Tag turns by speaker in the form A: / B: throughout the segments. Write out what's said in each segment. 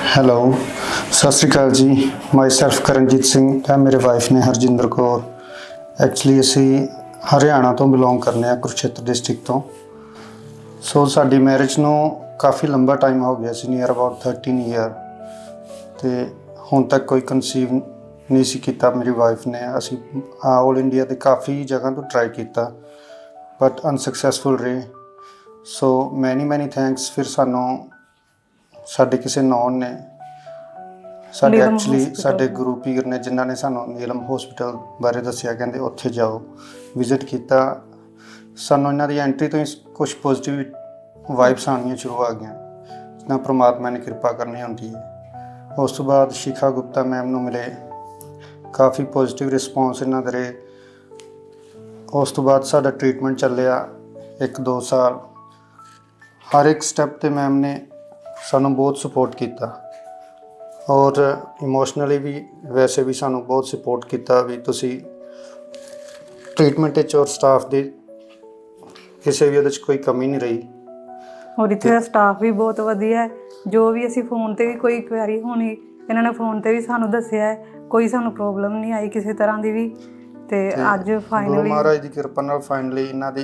A: Hello ਸਤਿ ਸ਼੍ਰੀ ਅਕਾਲ ਜੀ। ਮਾਈ self Karanjit Singh ਤੇ ਮੇਰੇ ਵਾਈਫ ਨੇ ਹਰਜਿੰਦਰ ਕੌਰ। ਐਕਚੁਅਲੀ ਅਸੀਂ ਹਰਿਆਣਾ ਤੋਂ ਬਿਲੋਂਗ ਕਰਨੇ ਆ, ਕੁਰੂਕਸ਼ੇਤਰ ਡਿਸਟ੍ਰਿਕਟ ਤੋਂ। ਸੋ ਸਾਡੀ ਮੈਰਿਜ ਨੂੰ ਕਾਫੀ ਲੰਬਾ ਟਾਈਮ ਹੋ ਗਿਆ ਸੀ ਨੀਅਰ ਅਬਾਊਟ 13 ਈਅਰ ਤੇ ਹੁਣ ਤੱਕ ਕੋਈ ਕਨਸੀਵ ਨਹੀਂ ਸੀ ਕੀਤਾ ਮੇਰੀ ਵਾਈਫ ਨੇ। ਅਸੀਂ ਆਲ ਇੰਡੀਆ ਦੇ ਕਾਫੀ ਜਗ੍ਹਾ ਤੋਂ ਟਰਾਈ ਕੀਤਾ ਬਟ ਅਨਸਕਸੈਸਫੁਲ ਰਹੇ। ਸੋ ਮੈਨੀ ਮੈਨੀ ਥੈਂਕਸ ਫਿਰ ਸਾਨੂੰ ਸਾਡੇ ਕਿਸੇ ਨੌਨ ਨੇ ਸਾਡੇ
B: ਨੀਲਮ
A: ਐਕਚੁਅਲੀ
B: hospital
A: ਸਾਡੇ। ਗੁਰੂ ਪੀਰ ਨੇ ਜਿਨ੍ਹਾਂ ਨੇ ਸਾਨੂੰ ਨੀਲਮ ਹਸਪੀਟਲ ਬਾਰੇ ਦੱਸਿਆ ਕਹਿੰਦੇ ਉੱਥੇ ਜਾਓ ਵਿਜ਼ਿਟ ਕੀਤਾ। ਸਾਨੂੰ ਇਹਨਾਂ ਦੀ ਐਂਟਰੀ ਤੋਂ ਹੀ ਕੁਝ ਪੋਜ਼ਿਟਿਵ ਵਾਈਬਸ ਆਉਣੀਆਂ ਸ਼ੁਰੂ ਆ ਗਈਆਂ ਜਿੱਦਾਂ ਪ੍ਰਮਾਤਮਾ ਨੇ ਕਿਰਪਾ ਕਰਨੀ ਹੁੰਦੀ ਹੈ। ਉਸ ਤੋਂ ਬਾਅਦ ਸ਼ਿਖਾ ਗੁਪਤਾ ਮੈਮ ਨੂੰ ਮਿਲੇ ਕਾਫੀ ਪੋਜ਼ਿਟਿਵ ਰਿਸਪੌਂਸ ਇਹਨਾਂ ਦੇ ਰਹੇ। ਉਸ ਤੋਂ ਬਾਅਦ ਸਾਡਾ ਟ੍ਰੀਟਮੈਂਟ ਚੱਲਿਆ 1-2 ਸਾਲ। ਹਰ ਇੱਕ ਸਟੈਪ ਤੇ ਮੈਮ ਨੇ ਸਾਨੂੰ ਬਹੁਤ ਸਪੋਰਟ ਕੀਤਾ। ਔਰ ਇਮੋਸ਼ਨਲੀ ਵੀ ਵੈਸੇ ਵੀ ਸਾਨੂੰ ਬਹੁਤ ਸਪੋਰਟ ਕੀਤਾ ਵੀ ਤੁਸੀਂ ਟ੍ਰੀਟਮੈਂਟ ਵਿੱਚ ਔਰ ਸਟਾਫ ਦੀ ਕਿਸੇ ਵੀ ਉਹਦੇ 'ਚ ਕੋਈ ਕਮੀ ਨਹੀਂ ਰਹੀ।
B: ਔਰ ਇੱਥੇ ਦਾ ਸਟਾਫ ਵੀ ਬਹੁਤ ਵਧੀਆ ਹੈ। ਜੋ ਵੀ ਅਸੀਂ ਫੋਨ ਤੇ ਵੀ ਕੋਈ ਕੁਐਰੀ ਹੋਣੀ, ਇਹਨਾਂ ਨੇ ਫੋਨ ਤੇ ਵੀ ਸਾਨੂੰ ਦੱਸਿਆ ਹੈ, ਕੋਈ ਸਾਨੂੰ ਪ੍ਰੋਬਲਮ ਨਹੀਂ ਆਈ ਕਿਸੇ ਤਰ੍ਹਾਂ ਦੀ ਵੀ। ਤੇ ਅੱਜ
A: ਗੁਰੂ
B: ਫਾਈਨਲੀ
A: ਮਹਾਰਾਜ ਦੀ ਕਿਰਪਾ ਨਾਲ ਫਾਈਨਲੀ ਇਹਨਾਂ ਦੀ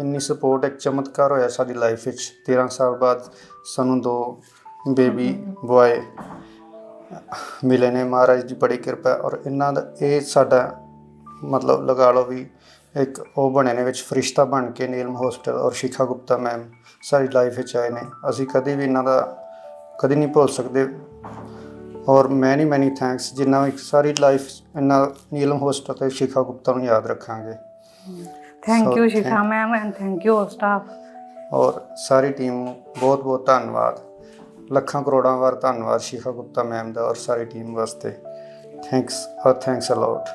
A: ਇੰਨੀ ਸਪੋਰਟ ਇੱਕ ਚਮਤਕਾਰ ਹੋਇਆ ਸਾਡੀ ਲਾਈਫ ਵਿੱਚ। 13 ਸਾਲ ਬਾਅਦ ਸਾਨੂੰ ਦੋ ਬੇਬੀ ਬੁਆਏ ਮਿਲੇ ਨੇ। ਮਹਾਰਾਜ ਦੀ ਬੜੀ ਕਿਰਪਾ ਹੈ ਔਰ ਇਹਨਾਂ ਦਾ ਇਹ ਸਾਡਾ ਮਤਲਬ ਲਗਾ ਲਓ ਵੀ ਇੱਕ ਉਹ ਬਣੇ ਨੇ ਵਿੱਚ ਫਰਿਸ਼ਤਾ ਬਣ ਕੇ ਨੀਲਮ ਹਸਪੀਟਲ ਔਰ ਸ਼ਿਖਾ ਗੁਪਤਾ ਮੈਮ ਸਾਡੀ ਲਾਈਫ ਵਿੱਚ ਆਏ ਨੇ। ਅਸੀਂ ਕਦੇ ਵੀ ਇਹਨਾਂ ਦਾ ਕਦੀ ਨਹੀਂ ਭੁੱਲ ਸਕਦੇ। ਔਰ ਮੈਨੀ ਮੈਨੀ ਥੈਂਕਸ ਜਿੰਨਾ ਵੀ ਸਾਰੀ ਲਾਈਫ ਇਹਨਾਂ ਨੀਲਮ ਹਸਪੀਟਲ ਤੇ ਸ਼ਿਖਾ ਗੁਪਤਾ ਨੂੰ ਯਾਦ ਰੱਖਾਂਗੇ।
B: Thank you Shikha ma'am and thank you staff
A: ਔਰ ਸਾਰੀ ਟੀਮ ਨੂੰ ਬਹੁਤ ਬਹੁਤ ਧੰਨਵਾਦ। ਲੱਖਾਂ ਕਰੋੜਾਂ ਵਾਰ ਧੰਨਵਾਦ ਸ਼ਿਖਾ ਗੁਪਤਾ ਮੈਮ ਦਾ ਔਰ ਸਾਰੀ ਟੀਮ ਵਾਸਤੇ। ਥੈਂਕਸ ਔਰ ਥੈਂਕਸ ਅ ਲੋਟ